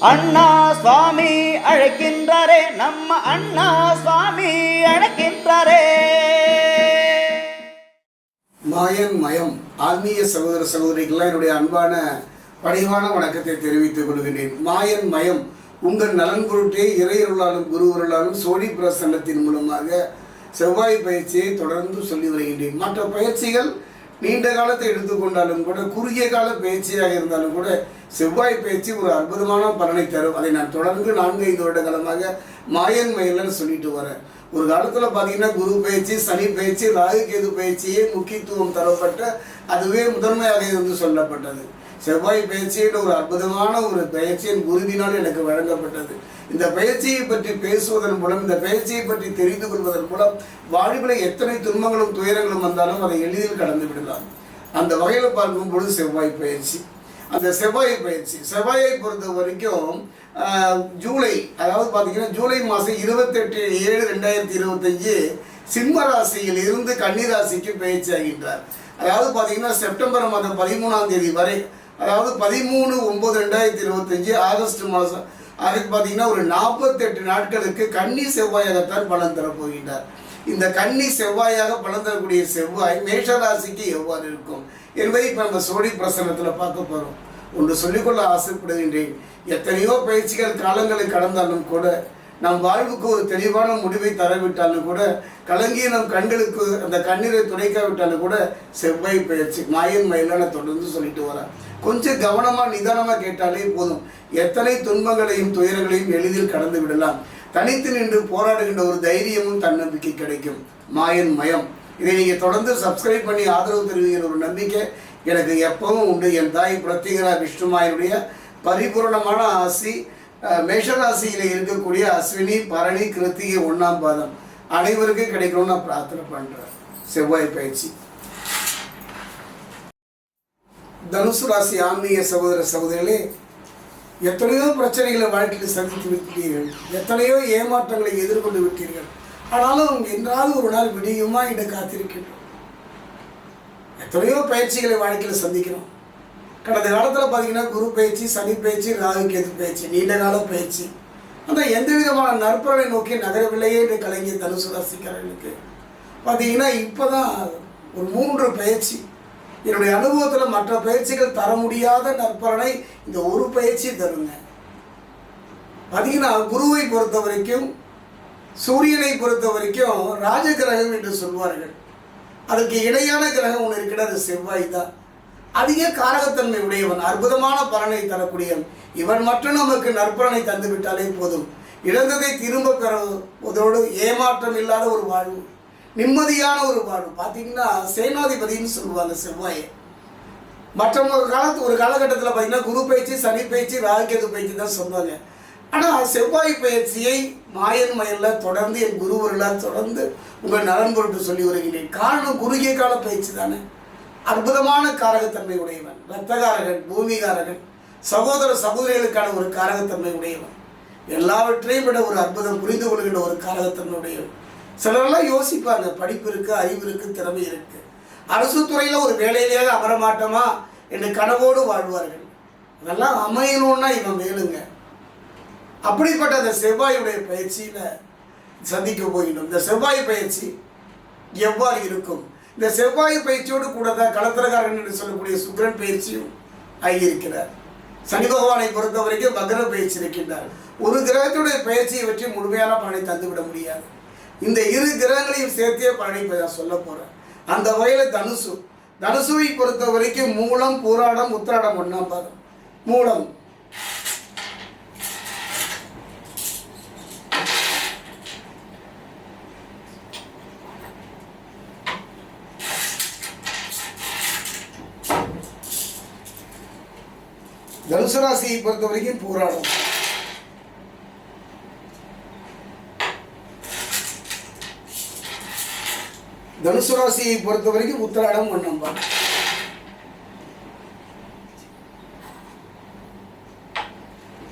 அண்ணா சுவாமி அழைக்கின்றாரே நம்ம அண்ணா சுவாமி அழைக்கின்றாரே. மாயன் மயம் ஆன்மீக சகோதர சகோதரிகள்லாம் என்னுடைய அன்பான பணிவான வணக்கத்தை தெரிவித்துக் கொள்கிறேன் மாயன் மயம் உங்கள் நலன் பொருட்டே இறையருளாலும் குருவருளாலும் சோழி பிரசன்னத்தின் மூலமாக செவ்வாய் பயிற்சியை தொடர்ந்து சொல்லி வருகின்றேன். மற்ற பயிற்சிகள் நீண்ட காலத்தை எடுத்துக்கொண்டாலும் கூட குறுகிய கால பயிற்சியாக இருந்தாலும் கூட செவ்வாய் பயிற்சி ஒரு அற்புதமான பலனை தரும். அதை நான் தொடர்ந்து நான்கு ஐந்து வருட காலமாக மாயன் மயிலன்னு சொல்லிட்டு வரேன். ஒரு காலத்தில் பார்த்தீங்கன்னா குரு பயிற்சி சனி பயிற்சி ராகு கேது பயிற்சியே முக்கியத்துவம் தரப்பட்ட அதுவே முதன்மையாக இருந்து சொல்லப்பட்டது. செவ்வாய் பயிற்சின்ற ஒரு அற்புதமான ஒரு பயிற்சியின் குருவினால் எனக்கு வழங்கப்பட்டது. இந்த பயிற்சியை பற்றி பேசுவதன் மூலம் இந்த பயிற்சியை பற்றி தெரிந்து கொள்வதன் மூலம் வாழ்வில் எத்தனை துன்பங்களும் துயரங்களும் வந்தாலும் அதை எளிதில் கடந்து விடலாம். அந்த வகையில் பார்க்கும் பொழுது செவ்வாய் பயிற்சி அந்த செவ்வாய் பயிற்சி செவ்வாயை பொறுத்த வரைக்கும் ஆஹ், ஜூலை அதாவது பார்த்தீங்கன்னா ஜூலை மாதம் இருபத்தெட்டு ஏழு ரெண்டாயிரத்தி இருபத்தஞ்சு சிம்ம ராசியில் இருந்து கன்னி ராசிக்கு பயிற்சி ஆகின்றார். அதாவது பார்த்தீங்கன்னா செப்டம்பர் மாதம் பதிமூணாம் தேதி வரை அதாவது பதிமூணு ஒம்பது ரெண்டாயிரத்தி இருபத்தஞ்சு ஆகஸ்ட் மாதம் அதுக்கு பார்த்தீங்கன்னா ஒரு நாற்பத்தெட்டு நாட்களுக்கு கன்னி செவ்வாயாகத்தான் பலன் தரப்போகின்றார். இந்த கன்னி செவ்வாயாக பலன் தரக்கூடிய செவ்வாய் மேஷராசிக்கு எவ்வாறு இருக்கும்? என்பதை இப்போ நம்ம சோழி பிரசனத்தில் பார்க்க போகிறோம் ஒன்று சொல்லிக்கொள்ள ஆசைப்படுகின்றேன். எத்தனையோ பயிற்சிகள் காலங்களை கடந்தாலும் கூட நம் வாழ்வுக்கு ஒரு தெளிவான முடிவை தரவிட்டாலும் கூட கலங்கிய நம் கண்களுக்கு அந்த கண்ணீரை துடைக்காவிட்டாலும் கூட செவ்வாய் பயிற்சி மாயன் மயிலான தொடர்ந்து சொல்லிட்டு வரேன் கொஞ்சம் கவனமாக நிதானமாக கேட்டாலே போதும். எத்தனை துன்பங்களையும் துயரங்களையும் எளிதில் கடந்து விடலாம். தனித்து நின்று போராடுகின்ற ஒரு தைரியமும் தன்னம்பிக்கை கிடைக்கும். மாயன் மயம். இதை நீங்கள் தொடர்ந்து சப்ஸ்கிரைப் பண்ணி ஆதரவு தெரிவிக்கிற ஒரு நம்பிக்கை எனக்கு எப்பவும் உண்டு. என் தாய் பிரத்யேகரா விஷ்ணுமாயனுடைய பரிபூர்ணமான ஆசி மேஷராசியில் இருக்கக்கூடிய அஸ்வினி பரணி கிருத்திகை ஒன்றாம் பாதம் அனைவருக்கும் கிடைக்கணும்னு நான் பிரார்த்தனை பண்ணுறேன் செவ்வாய் பயிற்சி. தனுசு ராசி ஆன்மீக சகோதர சகோதரிகளே எத்தனையோ பிரச்சனைகளை வாழ்க்கையில் சந்தித்து விட்டீர்கள். எத்தனையோ ஏமாற்றங்களை எதிர்கொண்டு விட்டீர்கள். ஆனாலும் என்றாவது ஒரு நாள் விடியுமா என்று காத்திருக்கின்றோம் எத்தனையோ பயிற்சிகளை வாழ்க்கையில் சந்திக்கிறோம். கடந்த காலத்தில் பார்த்தீங்கன்னா குரு பயிற்சி சனி பயிற்சி ராகு கேது பயிற்சி நீண்ட கால பயிற்சி. ஆனால் எந்த விதமான நற்பலனை நோக்கி நகரவில்லையே என்று கலைஞர் தனுசு ராசிக்காரர்களுக்கு பார்த்தீங்கன்னா இப்போ தான் ஒரு மூன்று பயிற்சி என்னுடைய அனுபவத்தில் மற்ற பயிற்சிகள் தர முடியாத நற்பலனை இந்த ஒரு பயிற்சி தருங்க. பார்த்தீங்கன்னா குருவை பொறுத்த வரைக்கும் சூரியனை பொறுத்த வரைக்கும் ராஜகிரகம் என்று சொல்வார்கள். அதுக்கு இணையான கிரகம் ஒன்று இருக்கிறது அது செவ்வாய் தான். அதிக காரகத்தன்மை உடையவன் அற்புதமான பலனை தரக்கூடியவன். இவன் மட்டும் நமக்கு நற்பலனை தந்துவிட்டாலே போதும். இழந்ததை திரும்ப பெறுவதோடு ஏமாற்றம் இல்லாத ஒரு வாழ்வு. நிம்மதியான ஒரு பாடம் பார்த்தீங்கன்னா சேனாதிபதினு சொல்லுவாங்க செவ்வாயை. மற்ற ஒரு காலத்து ஒரு காலகட்டத்தில் பார்த்தீங்கன்னா குரு பயிற்சி சனி பயிற்சி ராகுகேது பயிற்சி தான் சொன்னாங்க ஆனால் செவ்வாய் பயிற்சியை மாயன் மயிலில் தொடர்ந்து என் குருவர்களால் தொடர்ந்து உங்கள் நலன் பொருட்டு சொல்லி வருகிறேன். காரணம் குறுகிய கால பயிற்சி தானே. அற்புதமான காரகத்தன்மை உடையவன். ரத்தகாரகன் பூமிகாரகன் சகோதர சகோதரிகளுக்கான ஒரு காரகத்தன்மை உடையவன். எல்லாவற்றையும் விட ஒரு அற்புதம் புரிந்து கொள்கின்ற ஒரு காரகத்தன்மை உடையவன். சிலரெல்லாம் யோசிப்பாங்க படிப்பு இருக்கு அறிவு இருக்கு திறமை இருக்கு. அரசு துறையில் ஒரு வேலையிலேயே அமர மாட்டோமா என்று கனவோடு வாழ்வார்கள். இதெல்லாம் அமையணும்னா இவன் வேணுங்க அப்படிப்பட்ட அந்த செவ்வாயுடைய பயிற்சியில் சந்திக்க போயிடும் இந்த செவ்வாய் பயிற்சி எவ்வாறு இருக்கும்? இந்த செவ்வாய் பயிற்சியோடு கூட தான் கலத்திரகாரன் என்று சொல்லக்கூடிய சுக்கிரன் பயிற்சியும் ஆகியிருக்கிறார். சனி பகவானை பொறுத்த வரைக்கும் பக்ர பயிற்சி இருக்கின்றார். ஒரு கிரகத்துடைய பயிற்சியை வச்சு முழுமையான பலனை தந்துவிட முடியாது. இந்த இரு கிரகங்களையும் சேர்த்தே பலனை இப்ப நான் சொல்ல போறேன். அந்த வகையில் தனுசு. தனுசுவை பொறுத்த வரைக்கும் மூலம் பூராடம் உத்திராடம் ஒன்றாம் பாதம் மூலம். தனுசு ராசியை பொறுத்த வரைக்கும் பூராடம். தனுசு ராசியை பொறுத்த வரைக்கும் உத்திராடம் ஒன்றம்பா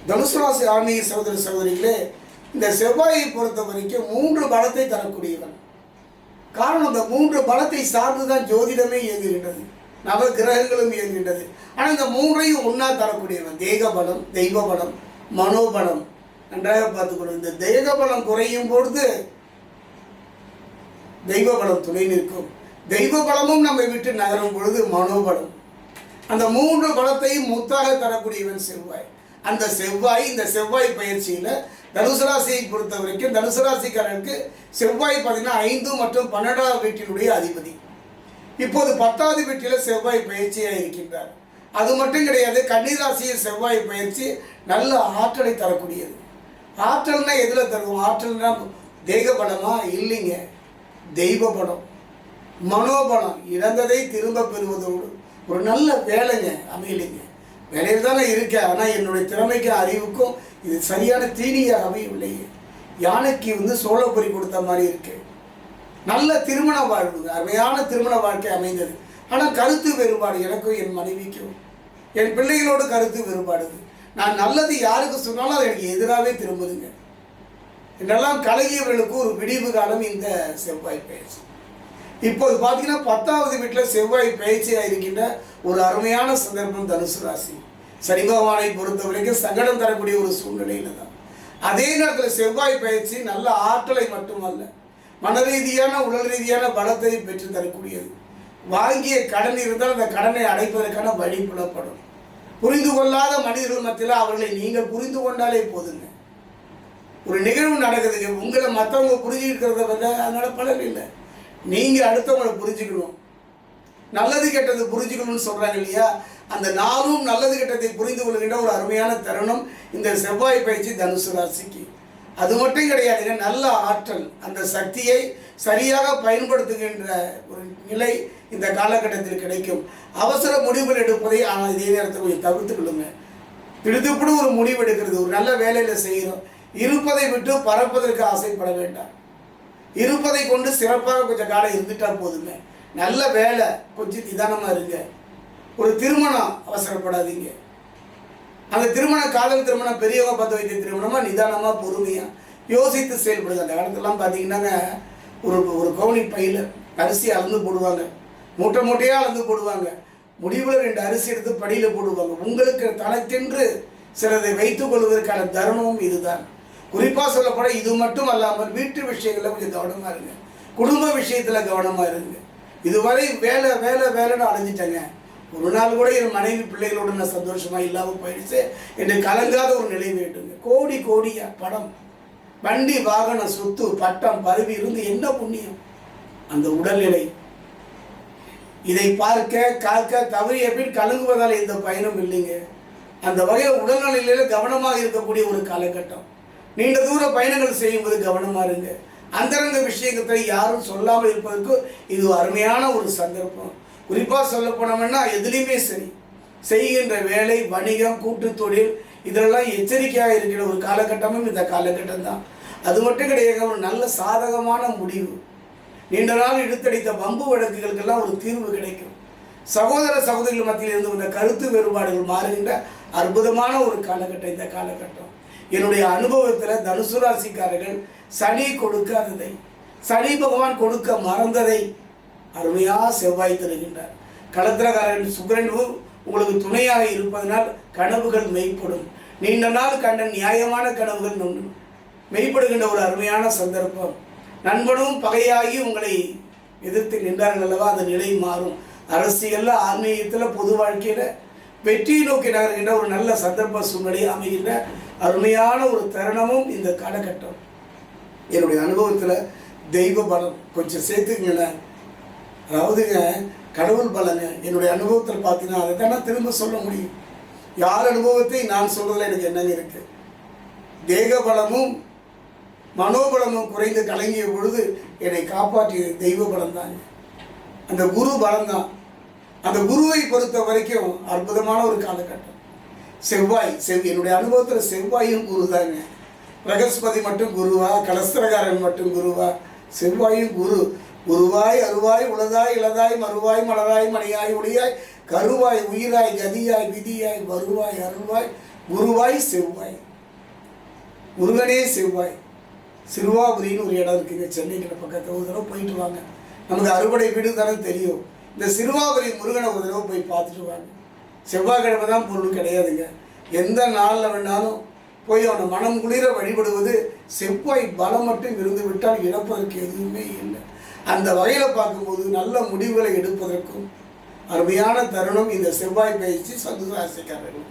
தனுசு ராசி ஆன்மீக சகோதர சகோதரிகளே இந்த செவ்வாயை பொறுத்த வரைக்கும் மூன்று பலத்தை தரக்கூடியவன். காரணம் இந்த மூன்று பலத்தை சார்ந்து தான் ஜோதிடமே இயங்குகின்றது. நவ கிரகங்களும் இயங்குகின்றது. ஆனால் இந்த மூன்றையும் ஒன்றா தரக்கூடியவன். தேக பலம் தெய்வ பலம் மனோபலம். நன்றாக பார்த்துக்கணும் இந்த தேக பலம் குறையும் பொழுது தெய்வ பலம் துணை நிற்கும். தெய்வ பலமும் நம்மை விட்டு நகரும் பொழுது மனோபலம். அந்த மூன்று பலத்தையும் முத்தாக தரக்கூடியவன் செவ்வாய். அந்த செவ்வாய் இந்த செவ்வாய் பயிற்சியில் தனுசு ராசியை பொறுத்த வரைக்கும் தனுசராசிக்காரனுக்கு செவ்வாய் பார்த்தீங்கன்னா ஐந்து மற்றும் பன்னெண்டாவது வீட்டினுடைய அதிபதி. இப்போது பத்தாவது வீட்டில் செவ்வாய் பயிற்சியாக இருக்கின்றார். அது மட்டும் கிடையாது கன்னிராசியில் செவ்வாய் பயிற்சி நல்ல ஆற்றலை தரக்கூடியது. ஆற்றல்னா எதில் தரும் ஆற்றல்னா தேக பலமா இல்லைங்க. தெய்வ பலம் மனோபலம் இழந்ததை திரும்ப பெறுவதோடு ஒரு நல்ல வேலைங்க அமையலைங்க. வேலையில் தானே இருக்கேன் ஆனால் என்னுடைய திறமைக்கும் அறிவுக்கும் இது சரியான தீனியாக அமையவில்லையே. யானைக்கு வந்து சோளப்பொறி கொடுத்த மாதிரி இருக்கு. நல்ல திருமண வாழ்வுங்க அருமையான திருமண வாழ்க்கை அமைந்தது. ஆனால் கருத்து வேறுபாடு எனக்கும் என் மனைவிக்கும். என் பிள்ளைகளோட கருத்து வேறுபாடுது நான் நல்லது யாருக்கு சொன்னாலும் அது எனக்கு எதிராகவே திரும்புதுங்க. இதெல்லாம் கலகியவர்களுக்கு ஒரு விடிவு காலம் இந்த செவ்வாய் பயிற்சி இப்போது பார்த்தீங்கன்னா பத்தாவது வீட்டில் செவ்வாய் பயிற்சியாக இருக்கின்ற ஒரு அருமையான சந்தர்ப்பம் தனுசு ராசி. சனி பகவானை பொறுத்த வரைக்கும் சங்கடம் தரக்கூடிய ஒரு சூழ்நிலையில தான். அதே நேரத்தில் செவ்வாய் பயிற்சி நல்ல ஆற்றலை மட்டுமல்ல மன ரீதியான உடல் ரீதியான பலத்தை பெற்று தரக்கூடியது. வாங்கிய கடன் இருந்தால் அந்த கடனை அடைப்பதற்கான வழி புலப்படும். புரிந்து கொள்ளாத மனிதர்கள் மத்தியில் அவர்களை நீங்கள் புரிந்து கொண்டாலே போதுங்க. ஒரு நிகழ்வு நடக்குதுங்க. உங்களை மற்றவங்க புரிஞ்சுக்கிறத வந்து அதனால் பலன் இல்லை. நீங்கள் அடுத்தவங்களை புரிஞ்சுக்கணும். நல்லது கெட்டது புரிஞ்சுக்கணும்னு சொல்கிறாங்க இல்லையா? அந்த நாளும் நல்லது கெட்டதை புரிந்து கொள்கின்ற ஒரு அருமையான தருணம் இந்த செவ்வாய் பயிற்சி தனுசு ராசிக்கு. அது மட்டும் கிடையாதுங்க நல்ல ஆற்றல் அந்த சக்தியை சரியாக பயன்படுத்துகின்ற ஒரு நிலை இந்த காலகட்டத்தில் கிடைக்கும். அவசர முடிவுகள் எடுப்பதை ஆனால் இதே நேரத்தில் கொஞ்சம் தவிர்த்துக்கொள்ளுங்க திடுத்துப்படும் ஒரு முடிவு எடுக்கிறது ஒரு நல்ல வேலையில் செய்கிறோம். இருப்பதை விட்டு பறப்பதற்கு ஆசைப்பட வேண்டாம். இருப்பதை கொண்டு சிறப்பாக கொஞ்சம் காலம் இருந்துட்டா போதுமே. நல்ல வேலை கொஞ்சம் நிதானமாக இருங்க. ஒரு திருமணம் அவசரப்படாதீங்க. அந்த திருமண காதல் திருமணம் பெரியவங்க பார்த்து வைத்த திருமணமாக நிதானமாக பொறுமையாக யோசித்து செயல்படுது அந்த காலத்துலலாம் பார்த்தீங்கன்னாங்க ஒரு ஒரு கவுனி பையில் அரிசி அளந்து போடுவாங்க. மூட்டை மூட்டையாக அளந்து போடுவாங்க. முடிவில் ரெண்டு அரிசி எடுத்து படியில் போடுவாங்க. உங்களுக்கு தனக்கென்று சிலதை வைத்துக் கொள்வதற்கான தருணமும் இதுதான். குறிப்பாக சொல்லப்பட இது மட்டும் அல்லாமல் வீட்டு விஷயங்களில் கொஞ்சம் கவனமாக இருங்க. குடும்ப விஷயத்தில் கவனமாக இருங்க. இதுவரை வேலை வேலை வேலைன்னு அலைஞ்சிட்டேங்க ஒரு நாள் கூட என் மனைவி பிள்ளைகளோட நான் சந்தோஷமாக இல்லாமல் போயிடுச்சு. என்று கலங்காத ஒரு நிலை வேண்டுங்க. கோடி கோடியா படம் வண்டி வாகனம் சொத்து பட்டம் பதவி இருந்து என்ன புண்ணியம்? அந்த உடல்நிலை. இதை பார்க்க காக்க தவறிய பின் கலங்குவதால் எந்த பயனும் இல்லைங்க. அந்த வகையில் உடல்நிலையில் கவனமாக இருக்கக்கூடிய ஒரு காலகட்டம். நீண்ட தூர பயணங்கள் செய்யும்போது கவனமாக இருங்க. அந்தரங்க விஷயத்தை யாரும் சொல்லாமல் இருப்பதற்கு இது அருமையான ஒரு சந்தர்ப்பம். குறிப்பாக சொல்ல போனோம்னா எதுலேயுமே சரி. செய்கின்ற வேலை வணிகம் கூட்டு தொழில் இதெல்லாம் எச்சரிக்கையாக இருக்கிற ஒரு காலகட்டமும் இந்த காலகட்டம் தான் அது மட்டும் கிடையாது ஒரு நல்ல சாதகமான முடிவு. நீண்ட நாள் இழுத்தடித்த வம்பு வழக்குகளுக்கெல்லாம் ஒரு தீர்வு கிடைக்கும். சகோதர சகோதரிகள் மத்தியில் இருந்து வந்த கருத்து வேறுபாடுகள் மாறுகின்ற அற்புதமான ஒரு காலகட்டம் இந்த காலகட்டம். என்னுடைய அனுபவத்தில் தனுசு ராசிக்காரர்கள் சனி கொடுக்காததை சனி பகவான் கொடுக்க மறந்ததை அருமையாக செவ்வாய் தருகின்றார். களத்திரக்காரர்கள் சுக்கரனும் உங்களுக்கு துணையாக இருப்பதனால் கனவுகள் மெய்ப்படும். நீண்ட நாள் கண்ட நியாயமான கனவுகள் ஒன்று மெய்ப்படுகின்ற ஒரு அருமையான சந்தர்ப்பம். நண்பனும் பகையாகி உங்களை எதிர்த்து நின்றார்கள் அல்லவா? அந்த நிலை மாறும். அரசியலில் ஆன்மீகத்தில் பொது வாழ்க்கையில் வெற்றியை நோக்கி நகர்கின்ற ஒரு நல்ல சந்தர்ப்ப சூழ்நிலை அமைகின்ற அருமையான ஒரு தருணமும் இந்த காலகட்டம். என்னுடைய அனுபவத்தில் தெய்வ பலம் கொஞ்சம் சேர்த்துக்கங்களேன். அதாவதுங்க கடவுள் பலங்க. என்னுடைய அனுபவத்தில் பார்த்தீங்கன்னா அதை தானே திரும்ப சொல்ல முடியும். யார் அனுபவத்தை நான் சொல்கிறதுல எனக்கு என்னங்க இருக்குது தேக பலமும் மனோபலமும் குறைந்து கலங்கிய பொழுது என்னை காப்பாற்றிய தெய்வ பலம் தாங்க அந்த குரு பலம் தான் அந்த குருவை பொறுத்த வரைக்கும் அற்புதமான ஒரு காலகட்டம். செவ்வாய் செவ் என்னுடைய அனுபவத்தில் செவ்வாயும் குரு தாங்க பிரகஸ்பதி மட்டும் குருவா கலஸ்திரகாரன் மட்டும் குருவா. செவ்வாயும் குரு. குருவாய் அருவாய் உளதாய் இளதாய் மறுவாய் மலராய் மணியாய் ஒளியாய் கருவாய் உயிராய் கதியாய் விதியாய் வருவாய் அருள்வாய் குருவாய் செவ்வாய். முருகனே செவ்வாய். சிறுவாபுரின்னு ஒரு இடம் இருக்குங்க. சென்னைக்கிட்ட பக்கத்தில். ஒரு தடவை போயிட்டு வாங்க. நமக்கு அறுபடை வீடு தானே தெரியும். இந்த சிறுவாபுரி முருகனை ஒரு தடவை போய் பார்த்துட்டு வாங்க. செவ்வாய்க்கிழமை தான் பொருள் கிடையாதுங்க. எந்த நாளில் வேணாலும் போய் அவனை மனம் குளிர வழிபடுவது செவ்வாய் பலம் மட்டும் இருந்து விட்டால் இழப்பதற்கு எதுவுமே இல்லை. அந்த வகையில் பார்க்கும்போது நல்ல முடிவுகளை எடுப்பதற்கும் அருமையான தருணம் இந்த செவ்வாய் பயிற்சி சதுராசிக்காரர்கள்